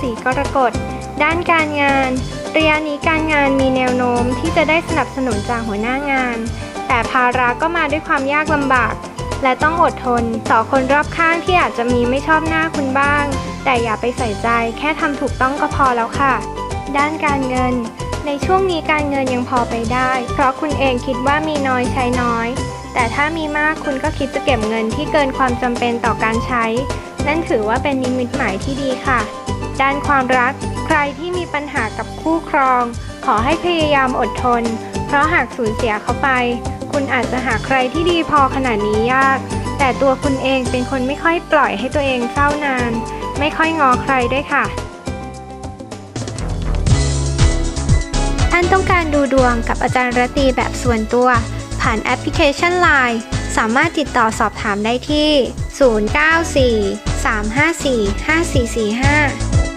สีกรกฎ ด้านการงาน ระยะนี้การงานมีแนวโน้มที่จะได้สนับสนุนจากหัวหน้างาน แต่ภาระก็มาด้วยความยากลำบาก และต้องอดทน ต่อคนรอบข้างที่อาจจะมีไม่ชอบหน้าคุณบ้าง แต่อย่าไปใส่ใจ แค่ทำถูกต้องก็พอแล้วค่ะ ด้านการเงิน ในช่วงนี้การเงินยังพอไปได้ เพราะคุณเองคิดว่ามีน้อยใช้น้อย แต่ถ้ามีมากคุณก็คิดจะเก็บเงินที่เกินความจำเป็นต่อการใช้ นั่นถือว่าเป็นนิมิตหมายที่ดีค่ะ ด้านความรัก ใครที่มีปัญหากับคู่ครอง ขอให้พยายามอดทน เพราะหากสูญเสียเขาไป คุณอาจจะหาใครที่ดีพอขนาดนี้ยาก แต่ตัวคุณเองเป็นคนไม่ค่อยปล่อยให้ตัวเองเศร้านาน ไม่ค่อยงอใครด้วยค่ะท่านต้องการดูดวงกับอาจารย์รตีแบบส่วนตัว ผ่านแอปพลิเคชัน Line สามารถติดต่อสอบถามได้ที่ 094 354 5445